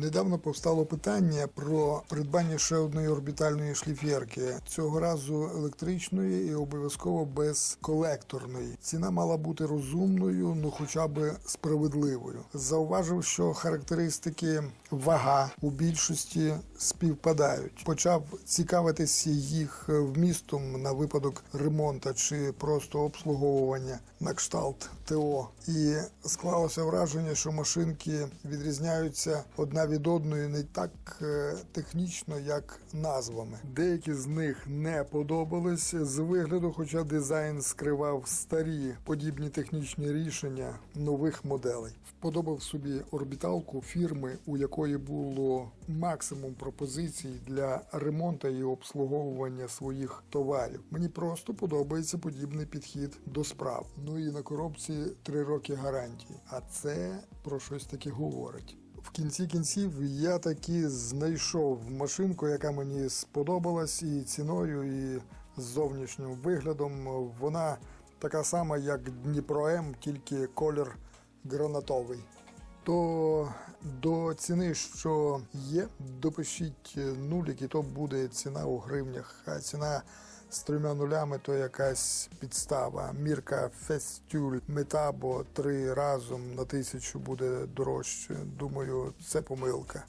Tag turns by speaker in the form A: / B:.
A: Недавно повстало питання про придбання ще одної орбітальної шліфєрки, цього разу електричної і обов'язково без колекторної. Ціна мала бути розумною, ну хоча б справедливою. Зауважив, що характеристики вага у більшості співпадають. Почав цікавитися їх вмістом на випадок ремонту чи просто обслуговування на кшталт ТО. І склалося враження, що машинки відрізняються одна від одної не так е, технічно, як назвами. Деякі з них не подобались з вигляду, хоча дизайн скривав старі подібні технічні рішення нових моделей. Вподобав собі орбіталку фірми, у якої було максимум пропозицій для ремонту і обслуговування своїх товарів. Мені просто подобається подібний підхід до справ. Ну і на коробці три роки гарантії. А це про щось таке говорить. В кінці кінців я таки знайшов машинку, яка мені сподобалась і ціною, і зовнішнім виглядом. Вона така сама, як Дніпро М, тільки колір гранатовий. То до ціни, що є, допишіть нулік, і то буде ціна у гривнях. А ціна з трьома нулями то якась підстава. Мірка фестюль метабо три разом на тисячу буде дорожче. Думаю, це помилка.